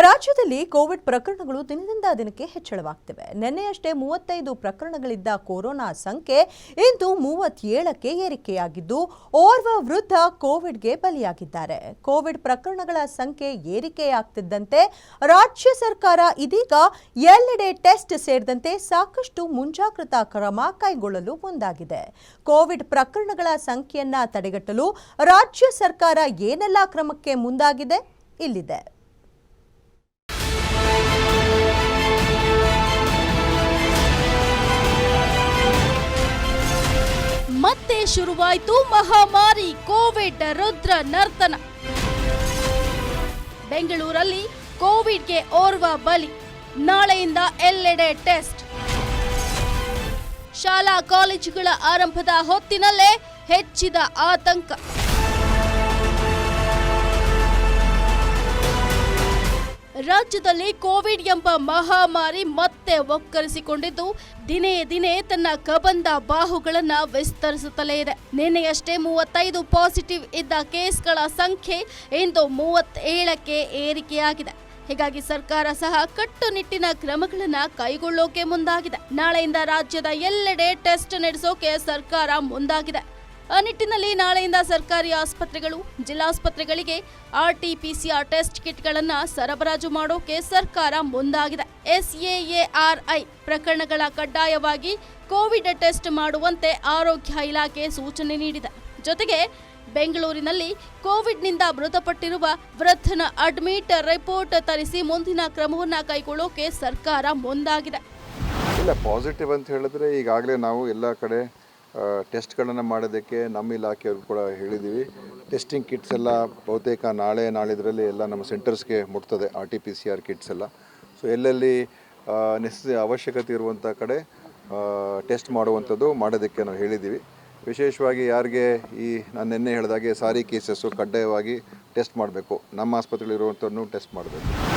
ರಾಜ್ಯದಲ್ಲಿ ಕೋವಿಡ್ ಪ್ರಕರಣಗಳು ದಿನದಿಂದ ದಿನಕ್ಕೆ ಹೆಚ್ಚಳವಾಗ್ತಿವೆ. ನಿನ್ನೆಯಷ್ಟೇ ಮೂವತ್ತೈದು ಪ್ರಕರಣಗಳಿದ್ದ ಕೊರೋನಾ ಸಂಖ್ಯೆ ಇಂದು ಮೂವತ್ತೇಳಕ್ಕೆ ಏರಿಕೆಯಾಗಿದ್ದು, ಓರ್ವ ವೃದ್ಧ ಕೋವಿಡ್ಗೆ ಬಲಿಯಾಗಿದ್ದಾರೆ. ಕೋವಿಡ್ ಪ್ರಕರಣಗಳ ಸಂಖ್ಯೆ ಏರಿಕೆಯಾಗ್ತಿದ್ದಂತೆ ರಾಜ್ಯ ಸರ್ಕಾರ ಇದೀಗ ಎಲ್ಲೆಡೆ ಟೆಸ್ಟ್ ಸೇರಿದಂತೆ ಸಾಕಷ್ಟು ಮುಂಜಾಗ್ರತಾ ಕ್ರಮ ಕೈಗೊಳ್ಳಲು ಮುಂದಾಗಿದೆ. ಕೋವಿಡ್ ಪ್ರಕರಣಗಳ ಸಂಖ್ಯೆಯನ್ನ ತಡೆಗಟ್ಟಲು ರಾಜ್ಯ ಸರ್ಕಾರ ಏನೆಲ್ಲ ಕ್ರಮಕ್ಕೆ ಮುಂದಾಗಿದೆ ಇಲ್ಲಿದೆ. ಶುರುವಾಯಿತು ಮಹಾಮಾರಿ ಕೋವಿಡ್ ರುದ್ರ ನರ್ತನ ಬೆಂಗಳೂರಲ್ಲಿ ಕೋವಿಡ್ಗೆ ಓರ್ವ ಬಲಿ, ನಾಳೆಯಿಂದ ಎಲ್ಲೆಡೆ ಟೆಸ್ಟ್. ಶಾಲಾ ಕಾಲೇಜುಗಳ ಆರಂಭದ ಹೊತ್ತಿನಲ್ಲೇ ಹೆಚ್ಚಿದ ಆತಂಕ. ರಾಜ್ಯದಲ್ಲಿ ಕೋವಿಡ್ ಎಂಬ ಮಹಾಮಾರಿ ಮತ್ತೆ ಒಕ್ಕರಿಸಿಕೊಂಡಿದ್ದು, ದಿನೇ ದಿನೇ ತನ್ನ ಕಬಂದ ಬಾಹುಗಳನ್ನು ವಿಸ್ತರಿಸುತ್ತಲೇ ಇದೆ. ನಿನ್ನೆಯಷ್ಟೇ ಮೂವತ್ತೈದು ಪಾಸಿಟಿವ್ ಇದ್ದ ಕೇಸ್ಗಳ ಸಂಖ್ಯೆ ಇಂದು ಮೂವತ್ತೇಳಕ್ಕೆ ಏರಿಕೆಯಾಗಿದೆ. ಹೀಗಾಗಿ ಸರ್ಕಾರ ಸಹ ಕಟ್ಟುನಿಟ್ಟಿನ ಕ್ರಮಗಳನ್ನು ಕೈಗೊಳ್ಳೋಕೆ ಮುಂದಾಗಿದೆ. ನಾಳೆಯಿಂದ ರಾಜ್ಯದ ಎಲ್ಲೆಡೆ ಟೆಸ್ಟ್ ನಡೆಸೋಕೆ ಸರ್ಕಾರ ಮುಂದಾಗಿದೆ. ಆ ನಿಟ್ಟಿನಲ್ಲಿ ನಾಳೆಯಿಂದ ಸರ್ಕಾರಿ ಆಸ್ಪತ್ರೆಗಳು, ಜಿಲ್ಲಾಸ್ಪತ್ರೆಗಳಿಗೆ ಆರ್ಟಿಪಿಸಿಆರ್ ಟೆಸ್ಟ್ ಕಿಟ್ಗಳನ್ನು ಸರಬರಾಜು ಮಾಡೋಕೆ ಸರ್ಕಾರ ಮುಂದಾಗಿದೆ. ಎಸ್ಎಎಆರ್ಐ ಪ್ರಕರಣಗಳ ಕಡ್ಡಾಯವಾಗಿ ಕೋವಿಡ್ ಟೆಸ್ಟ್ ಮಾಡುವಂತೆ ಆರೋಗ್ಯ ಇಲಾಖೆ ಸೂಚನೆ ನೀಡಿದೆ. ಜೊತೆಗೆ ಬೆಂಗಳೂರಿನಲ್ಲಿ ಕೋವಿಡ್ನಿಂದ ಮೃತಪಟ್ಟಿರುವ ವೃದ್ಧನ ಅಡ್ಮಿಟ್ ರಿಪೋರ್ಟ್ ತರಿಸಿ ಮುಂದಿನ ಕ್ರಮವನ್ನು ಕೈಗೊಳ್ಳೋಕೆ ಸರ್ಕಾರ ಮುಂದಾಗಿದೆ. ಇಲ್ಲ, ಪಾಸಿಟಿವ್ ಅಂತ ಹೇಳಿದ್ರೆ ಈಗಾಗಲೇ ನಾವು ಎಲ್ಲ ಕಡೆ ಟೆಸ್ಟ್ಗಳನ್ನು ಮಾಡೋದಕ್ಕೆ ನಮ್ಮ ಇಲಾಖೆಯವರು ಕೂಡ ಹೇಳಿದ್ದೀವಿ ಟೆಸ್ಟಿಂಗ್ ಕಿಟ್ಸ್ ಎಲ್ಲ ಬಹುತೇಕ ನಾಳೆ, ನಾಳಿದ್ರಲ್ಲಿ ಎಲ್ಲ ನಮ್ಮ ಸೆಂಟರ್ಸ್ಗೆ ಮುಟ್ತದೆ, R T P C R kits ಎಲ್ಲ. ಸೊ ಎಲ್ಲೆಲ್ಲಿ ನೆಸೆ ಅವಶ್ಯಕತೆ ಇರುವಂಥ ಕಡೆ ಟೆಸ್ಟ್ ಮಾಡುವಂಥದ್ದು ಮಾಡೋದಕ್ಕೆ ನಾವು ಹೇಳಿದ್ದೀವಿ ವಿಶೇಷವಾಗಿ ಯಾರಿಗೆ ಈ, ನಾನು ನಿನ್ನೆ ಹೇಳಿದಾಗೆ ಸಾರಿ ಕೇಸಸ್ಸು ಕಡ್ಡಾಯವಾಗಿ ಟೆಸ್ಟ್ ಮಾಡಬೇಕು. ನಮ್ಮ ಆಸ್ಪತ್ರೆಗಳಿರುವಂಥನ್ನು ಟೆಸ್ಟ್ ಮಾಡಬೇಕು.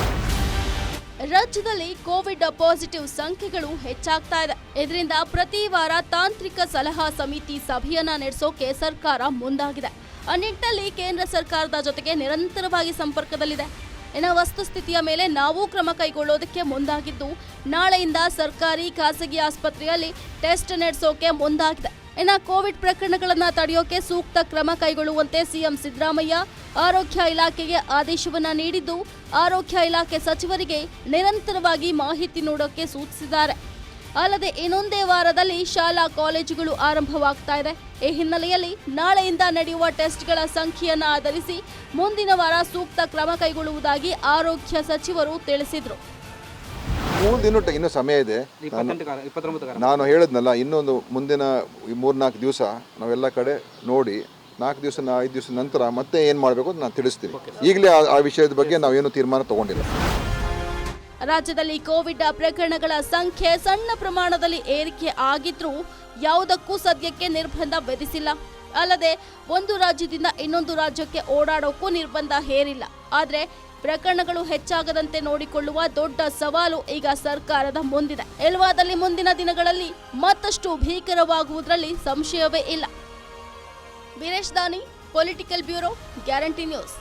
ರಾಜ್ಯದಲ್ಲಿ ಕೋವಿಡ್ ಪಾಸಿಟಿವ್ ಸಂಖ್ಯೆಗಳು ಹೆಚ್ಚಾಗ್ತಾ ಇದೆ. ಇದರಿಂದ ಪ್ರತಿ ವಾರ ತಾಂತ್ರಿಕ ಸಲಹಾ ಸಮಿತಿ ಸಭೆಯನ್ನ ನಡೆಸೋಕೆ ಸರ್ಕಾರ ಮುಂದಾಗಿದೆ. ಆ ನಿಟ್ಟಿನಲ್ಲಿ ಕೇಂದ್ರ ಸರ್ಕಾರದ ಜೊತೆಗೆ ನಿರಂತರವಾಗಿ ಸಂಪರ್ಕದಲ್ಲಿದೆ. ಇನ್ನು ವಸ್ತುಸ್ಥಿತಿಯ ಮೇಲೆ ನಾವು ಕ್ರಮ ಕೈಗೊಳ್ಳೋದಕ್ಕೆ ಮುಂದಾಗಿದ್ದು, ನಾಳೆಯಿಂದ ಸರ್ಕಾರಿ ಖಾಸಗಿ ಆಸ್ಪತ್ರೆಯಲ್ಲಿ ಟೆಸ್ಟ್ ನಡೆಸೋಕೆ ಮುಂದಾಗಿದೆ. ಇನ್ನು ಕೋವಿಡ್ ಪ್ರಕರಣಗಳನ್ನು ತಡೆಯೋಕೆ ಸೂಕ್ತ ಕ್ರಮ ಕೈಗೊಳ್ಳುವಂತೆ ಸಿಎಂ ಸಿದ್ದರಾಮಯ್ಯ ಆರೋಗ್ಯ ಇಲಾಖೆಗೆ ಆದೇಶವನ್ನ ನೀಡಿದ್ದು, ಆರೋಗ್ಯ ಇಲಾಖೆ ಸಚಿವರಿಗೆ ನಿರಂತರವಾಗಿ ಮಾಹಿತಿ ನೀಡೋಕೆ ಸೂಚಿಸಿದ್ದಾರೆ. ಅಲ್ಲದೆ ಇನ್ನೊಂದೇ ವಾರದಲ್ಲಿ ಶಾಲಾ ಕಾಲೇಜುಗಳು ಆರಂಭವಾಗ್ತಾ ಇದೆ. ಈ ಹಿನ್ನೆಲೆಯಲ್ಲಿ ನಾಳೆಯಿಂದ ನಡೆಯುವ ಟೆಸ್ಟ್ಗಳ ಸಂಖ್ಯೆಯನ್ನು ಆಧರಿಸಿ ಮುಂದಿನ ವಾರ ಸೂಕ್ತ ಕ್ರಮ ಕೈಗೊಳ್ಳುವುದಾಗಿ ಆರೋಗ್ಯ ಸಚಿವರು ತಿಳಿಸಿದರು. ಮೂರು ದಿನ ಇನ್ನೂ ಸಮಯ ಇದೆ. ನಾನು ಹೇಳಿದ್ನಲ್ಲ ಇನ್ನೊಂದು ಮುಂದಿನ ಈ ಮೂರ್ನಾಲ್ಕು ದಿವಸ ನಾವೆಲ್ಲ ಕಡೆ ನೋಡಿ ನಾಲ್ಕು ದಿವಸ ಐದು ದಿವಸ ನಂತರ ಮತ್ತೆ ಏನು ಮಾಡಬೇಕು ಅಂತ ನಾನು ತಿಳಿಸ್ತೀನಿ. ಈಗಲೇ ಆ- ಆ ವಿಷಯದ ಬಗ್ಗೆ ನಾವೇನು ತೀರ್ಮಾನ ತಗೊಂಡಿಲ್ಲ. ರಾಜ್ಯದಲ್ಲಿ ಕೋವಿಡ್ ಪ್ರಕರಣಗಳ ಸಂಖ್ಯೆ ಸಣ್ಣ ಪ್ರಮಾಣದಲ್ಲಿ ಏರಿಕೆ ಆಗಿದ್ರೂ ಯಾವುದಕ್ಕೂ ಸದ್ಯಕ್ಕೆ ನಿರ್ಬಂಧ ವಿಧಿಸಿಲ್ಲ. ಅಲ್ಲದೆ ಒಂದು ರಾಜ್ಯದಿಂದ ಇನ್ನೊಂದು ರಾಜ್ಯಕ್ಕೆ ಓಡಾಡೋಕ್ಕೂ ನಿರ್ಬಂಧ ಹೇರಿಲ್ಲ. ಆದರೆ ಪ್ರಕರಣಗಳು ಹೆಚ್ಚಾಗದಂತೆ ನೋಡಿಕೊಳ್ಳುವ ದೊಡ್ಡ ಸವಾಲು ಈಗ ಸರ್ಕಾರದ ಮುಂದಿದೆ. ಎಲ್ವಾದಲ್ಲಿ ಮುಂದಿನ ದಿನಗಳಲ್ಲಿ ಮತ್ತಷ್ಟು ಭೀಕರವಾಗುವುದರಲ್ಲಿ ಸಂಶಯವೇ ಇಲ್ಲ. ವೀರೇಶ್ ದಾನಿ ಪೊಲಿಟಿಕಲ್ ಬ್ಯೂರೋ ಗ್ಯಾರಂಟಿ ನ್ಯೂಸ್